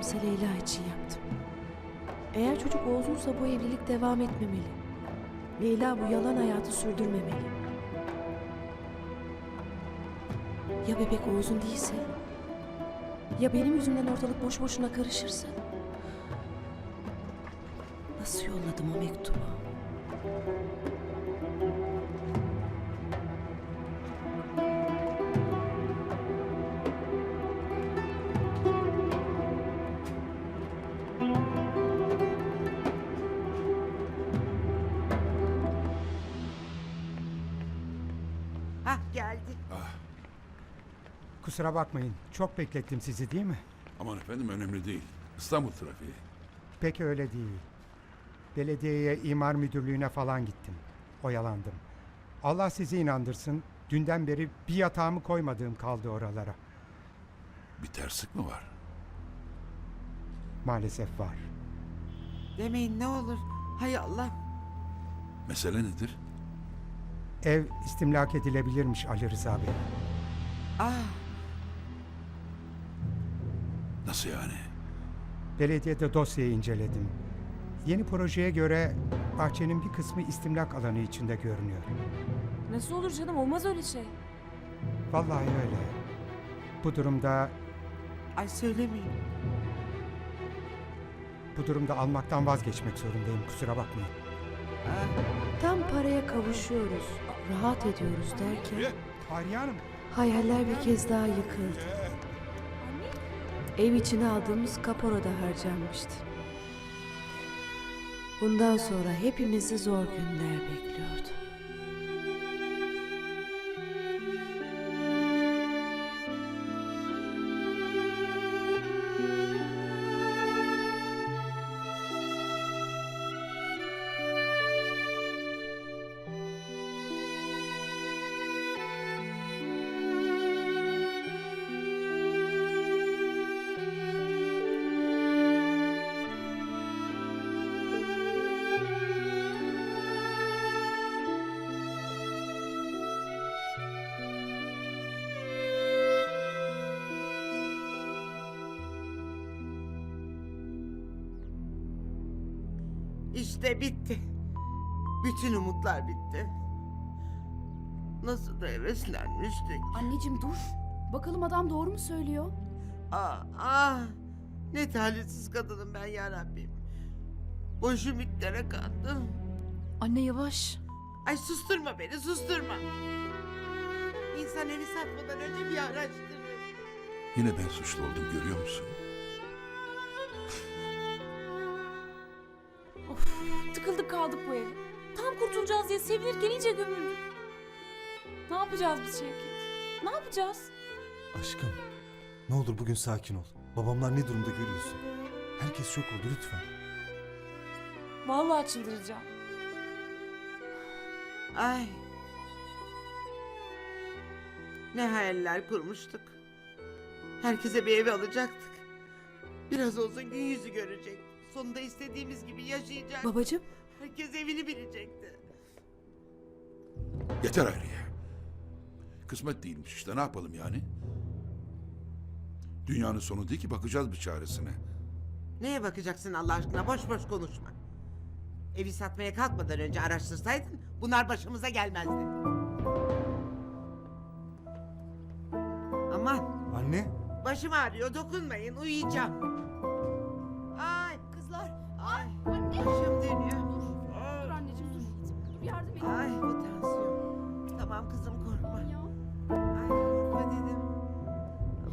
gerekirse Leyla için yaptım. Eğer çocuk Oğuz'unsa bu evlilik devam etmemeli. Leyla bu yalan hayatı sürdürmemeli. Ya bebek Oğuz'un değilse? Ya benim yüzümden ortalık boş boşuna karışırsa? Nasıl yolladım o mektubu? Kusura bakmayın. Çok beklettim sizi değil mi? Aman efendim önemli değil. İstanbul trafiği. Pek öyle değil. Belediyeye imar müdürlüğüne falan gittim. Oyalandım. Allah sizi inandırsın. Dünden beri bir yatağımı koymadığım kaldı oralara. Bir terslik mi var? Maalesef var. Demeyin ne olur. Hay Allah. Mesele nedir? Ev istimlak edilebilirmiş Ali Rıza Bey. Ah Nasıl yani? Belediyede dosyayı inceledim. Yeni projeye göre bahçenin bir kısmı istimlak alanı içinde görünüyor. Nasıl olur canım olmaz öyle şey. Vallahi öyle. Bu durumda ay söylemeyin. bu durumda almaktan vazgeçmek zorundayım. Kusura bakmayın. Tam paraya kavuşuyoruz, rahat ediyoruz derken Fahriye Hanım. hayaller bir kez daha yıkıldı. Ev içine aldığımız kapora da harcanmıştı. Bundan sonra hepimizi zor günler bekliyordu. İşte bitti. Bütün umutlar bitti. Nasıl da heveslenmiştik. Anneciğim dur. Bakalım adam doğru mu söylüyor? Ah, ah. Ne talihsiz kadınım ben ya Rabbim. Boş ümitlere kandım. Anne yavaş. Ay susturma beni susturma. İnsan evi satmadan önce bir araştırır. Yine ben suçlu oldum görüyor musun? Tıkıldık kaldık bu eve. Tam kurtulacağız diye sevinirken iyice gömüldük. Ne yapacağız biz Şevket? Ne yapacağız? Aşkım, ne olur bugün sakin ol. Babamlar ne durumda görüyorsun. Herkes şok oldu lütfen. Vallahi çıldıracağım. Ay. Ne hayaller kurmuştuk. Herkese bir ev alacaktık. Biraz olsun gün yüzü görecek. Sonunda istediğimiz gibi yaşayacak. Babacığım, Herkes evini bilecekti. Yeter Hayriye. Kısmet değilmiş işte ne yapalım yani? Dünyanın sonu değil ki bakacağız bir çaresine. Neye bakacaksın Allah aşkına? Boş boş konuşma. Evi satmaya kalkmadan önce araştırsaydın bunlar başımıza gelmezdi. Aman Anne, başım ağrıyor dokunmayın uyuyacağım. Tamam kızım korkma. Ya. Ay korkma dedim.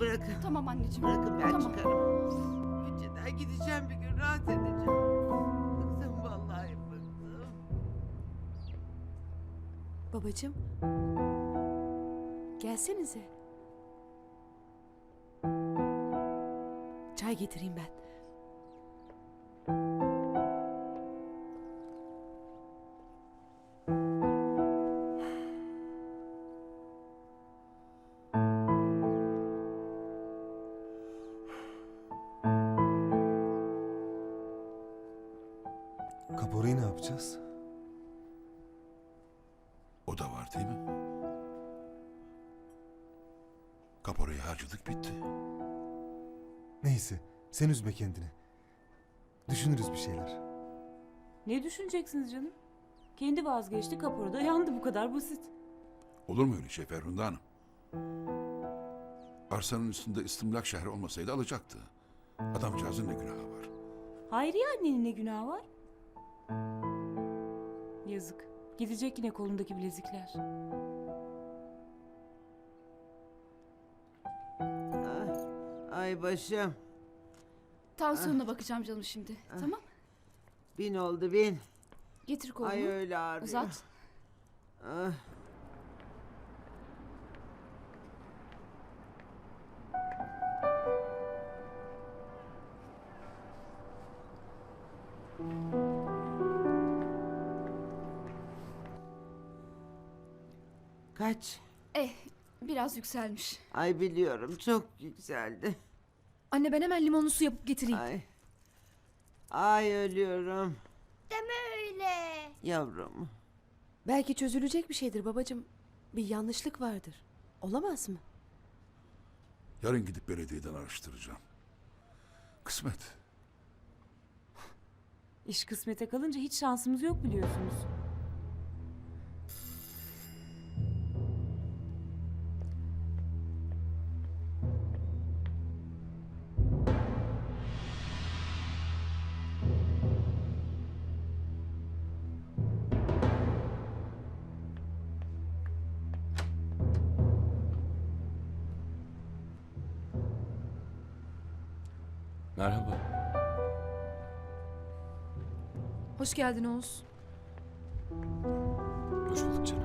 Bırakın. Tamam anneciğim. Bırakın ben tamam. çıkarım. Önceden gideceğim bir gün rahat edeceğim. Bıktım vallahi bıktım. babacığım. Gelsenize. Çay getireyim ben. Kaporayı ne yapacağız? O da var değil mi? Kaporayı harcadık bitti. Neyse, Sen üzme kendini. Düşünürüz bir şeyler. Ne düşüneceksiniz canım? Kendi vazgeçti kaporada yandı bu kadar basit. Olur mu öyle şey Ferhunda Hanım? Arsanın üstünde istimlak şehri olmasaydı alacaktı. Adamcağızın ne günahı var? Hayriye annenin ne günahı var? Yazık. Gidecek yine kolundaki bilezikler. Ay başım. Tansiyonuna bakacağım canım şimdi. Tamam. Bin oldu bin. Getir kolunu. Ay öyle ağrıyor. Uzat. Ah. Kaç? Eh biraz yükselmiş. Ay biliyorum çok yükseldi. Anne ben hemen limonlu su yapıp getireyim. Ay. Ay ölüyorum. Deme öyle. Yavrum. Belki çözülecek bir şeydir babacığım. Bir yanlışlık vardır. Olamaz mı? Yarın gidip belediyeden araştıracağım. Kısmet. İş kısmete kalınca hiç şansımız yok biliyorsunuz. Merhaba. Hoş geldin Oğuz. Hoş bulduk canım.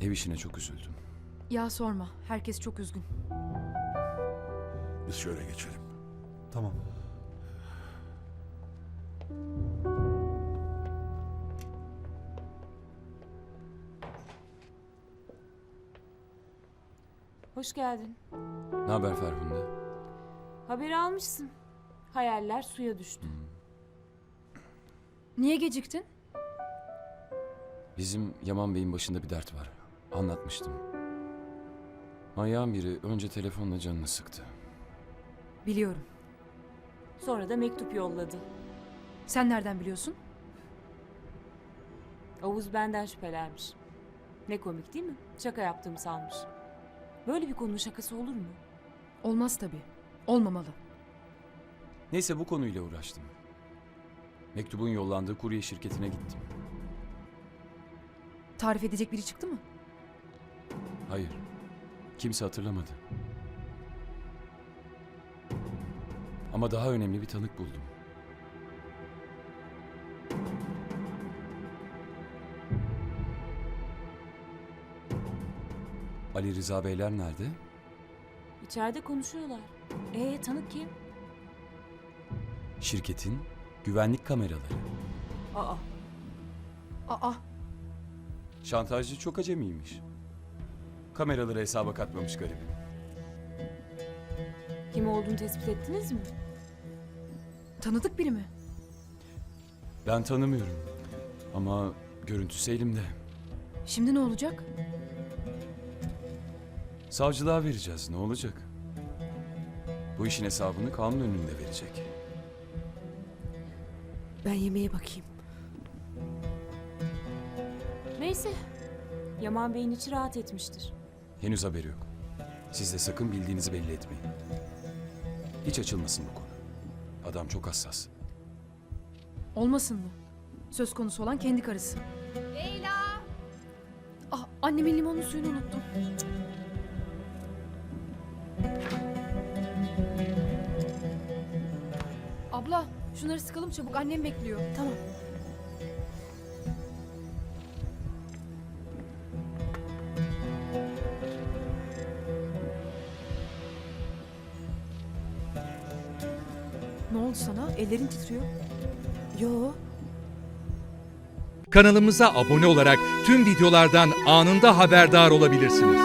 Ev işine çok üzüldüm. Ya sorma. Herkes çok üzgün. Biz şöyle geçelim. Tamam. Hoş geldin. Ne haber Ferhunde? Haberi almışsın. Hayaller suya düştü. Niye geciktin? Bizim Yaman Bey'in başında bir dert var. Anlatmıştım. Manyağın biri önce telefonla canını sıktı. Biliyorum. Sonra da mektup yolladı. Sen nereden biliyorsun? Oğuz benden şüphelenmiş. Ne komik değil mi? Şaka yaptığımı sanmış. Böyle bir konunun şakası olur mu? Olmaz tabii. Olmamalı. Neyse bu konuyla uğraştım. Mektubun yollandığı kurye şirketine gittim. Tarif edecek biri çıktı mı? Hayır. Kimse hatırlamadı. Ama daha önemli bir tanık buldum. Ali Rıza Beyler nerede? İçeride konuşuyorlar. Ee tanık kim? Şirketin güvenlik kameraları. Aa Aa, Şantajcı çok acemiymiş. Kameraları hesaba katmamış garibim. kim olduğunu tespit ettiniz mi? tanıdık biri mi? Ben tanımıyorum. Ama görüntüsü elimde. Şimdi ne olacak? Savcılığa vereceğiz. Ne olacak? Bu işin hesabını kanun önünde verecek. Ben yemeğe bakayım. Neyse. Yaman Bey'in içi rahat etmiştir. Henüz haberi yok. Siz de sakın bildiğinizi belli etmeyin. Hiç açılmasın bu konu. Adam çok hassas. Olmasın mı? Söz konusu olan kendi karısı. Leyla. Ah, annemin limonlu suyunu unuttum. Abla, şunları sıkalım çabuk. Annem bekliyor. Tamam. Ne oldu sana? Ellerin titriyor. Yo. Kanalımıza abone olarak tüm videolardan anında haberdar olabilirsiniz.